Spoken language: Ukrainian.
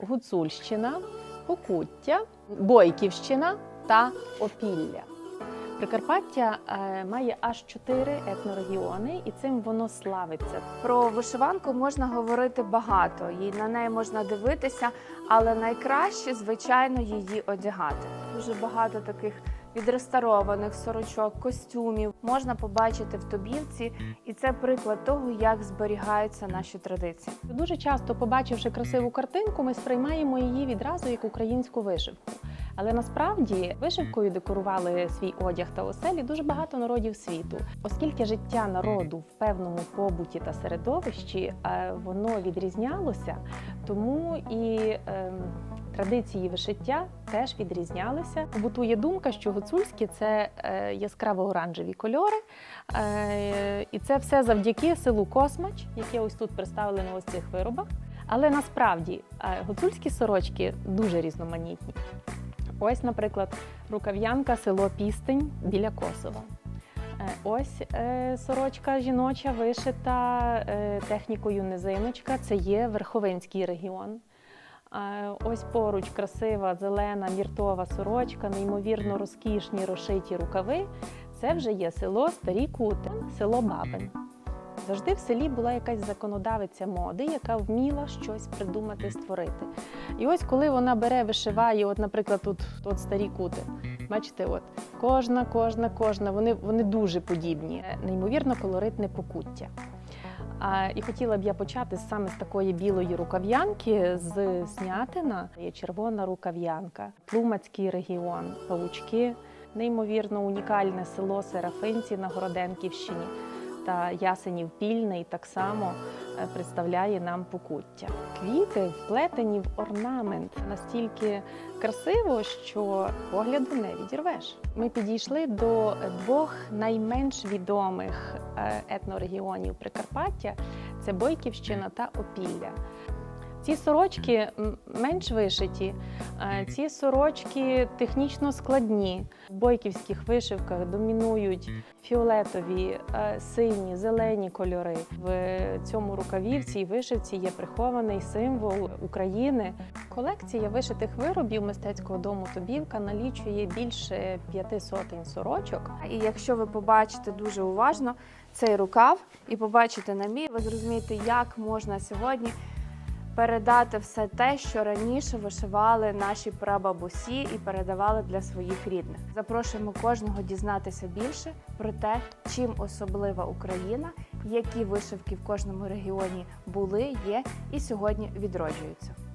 Гуцульщина, Покуття, Бойківщина та Опілля. Прикарпаття е, має аж чотири етнорегіони, і цим воно славиться. Про вишиванку можна говорити багато, і на неї можна дивитися, але найкраще, звичайно, її одягати. Дуже багато таких відреставрованих сорочок, костюмів можна побачити в Тобівці, і це приклад того, як зберігаються наші традиції. Дуже часто, побачивши красиву картинку, ми сприймаємо її відразу як українську вишивку. Але насправді вишивкою декорували свій одяг та оселі дуже багато народів світу, оскільки життя народу в певному побуті та середовищі е, воно відрізнялося, тому і ем, традиції вишиття теж відрізнялися. Побутує думка, що гуцульські це е, яскраво-оранжеві кольори, е, і це все завдяки селу Космач, яке ось тут представлено ось цих виробах. Але насправді е, гуцульські сорочки дуже різноманітні. Ось, наприклад, рукав'янка село Пістень біля Косова. Ось сорочка жіноча вишита технікою низиночка. Це є Верховинський регіон. Ось поруч красива зелена міртова сорочка, неймовірно розкішні розшиті рукави. Це вже є село Старі Кути, село Бабин. Завжди в селі була якась законодавиця моди, яка вміла щось придумати, створити. І ось коли вона бере, вишиває, от, наприклад, тут от старі кути. Бачите, от кожна, кожна, кожна, вони, вони дуже подібні. Е, Неймовірно колоритне покуття. А, і хотіла б я почати саме з такої білої рукав'янки з Снятина. Є червона рукав'янка, Тлумацький регіон, павучки, неймовірно унікальне село Серафинці на Городенківщині та Ясенів Пільний так само представляє нам покуття. Квіти вплетені в орнамент настільки красиво, що погляду не відірвеш. Ми підійшли до двох найменш відомих е, етнорегіонів Прикарпаття: це Бойківщина та Опілля. Ці сорочки менш вишиті, ці сорочки технічно складні. В бойківських вишивках домінують фіолетові, е, сині, зелені кольори. В цьому рукаві, в цій вишивці є прихований символ України. Колекція вишитих виробів мистецького дому Тобівка налічує більше п'яти сотень сорочок. І якщо ви побачите дуже уважно цей рукав і побачите намір, ви зрозумієте, як можна сьогодні передати все те, що раніше вишивали наші прабабусі і передавали для своїх рідних. Запрошуємо кожного дізнатися більше про те, чим особлива Україна, які вишивки в кожному регіоні були, є і сьогодні відроджуються.